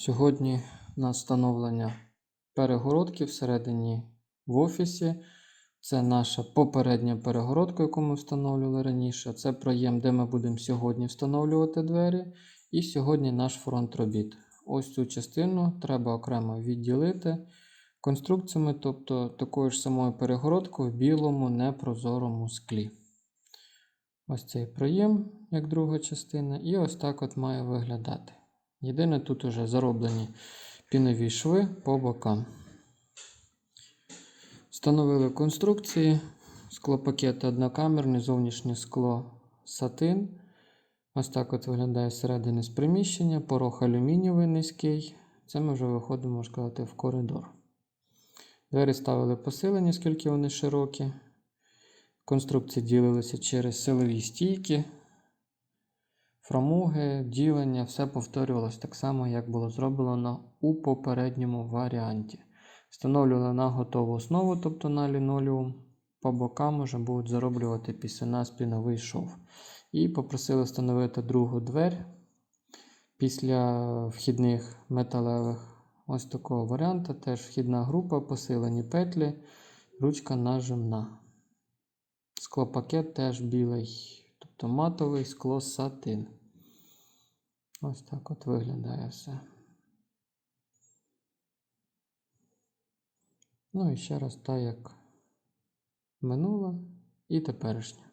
Сьогодні у нас встановлення перегородки всередині в офісі. Це наша попередня перегородка, яку ми встановлювали раніше. Це проєм, де ми будемо сьогодні встановлювати двері. І сьогодні наш фронт робіт. Ось цю частину треба окремо відділити конструкціями, тобто такою ж самою перегородкою в білому непрозорому склі. Ось цей проєм, як друга частина, і ось так от має виглядати. Єдине, тут уже зароблені пінові шви по бокам. Встановили конструкції, склопакети однокамерне, зовнішнє скло сатин. Ось так от виглядає зсередини з приміщення, порог алюмінієвий низький. Це ми вже виходимо, можна сказати, в коридор. Двері ставили посилені, оскільки вони широкі. Конструкції ділилися через силові стійки, фрамуги, ділення, все повторювалось так само, як було зроблено у попередньому варіанті. Встановлювали на готову основу, тобто на лінолеум. По бокам вже будуть зароблювати після нас піновий шов. І попросили встановити другу двері після вхідних металевих. Ось такого варіанту. Теж вхідна група, посилені петлі, ручка нажимна. Склопакет теж білий, тобто матовий скло сатин. Ось так от виглядає все. Ну і ще раз так, як минула і теперішнє.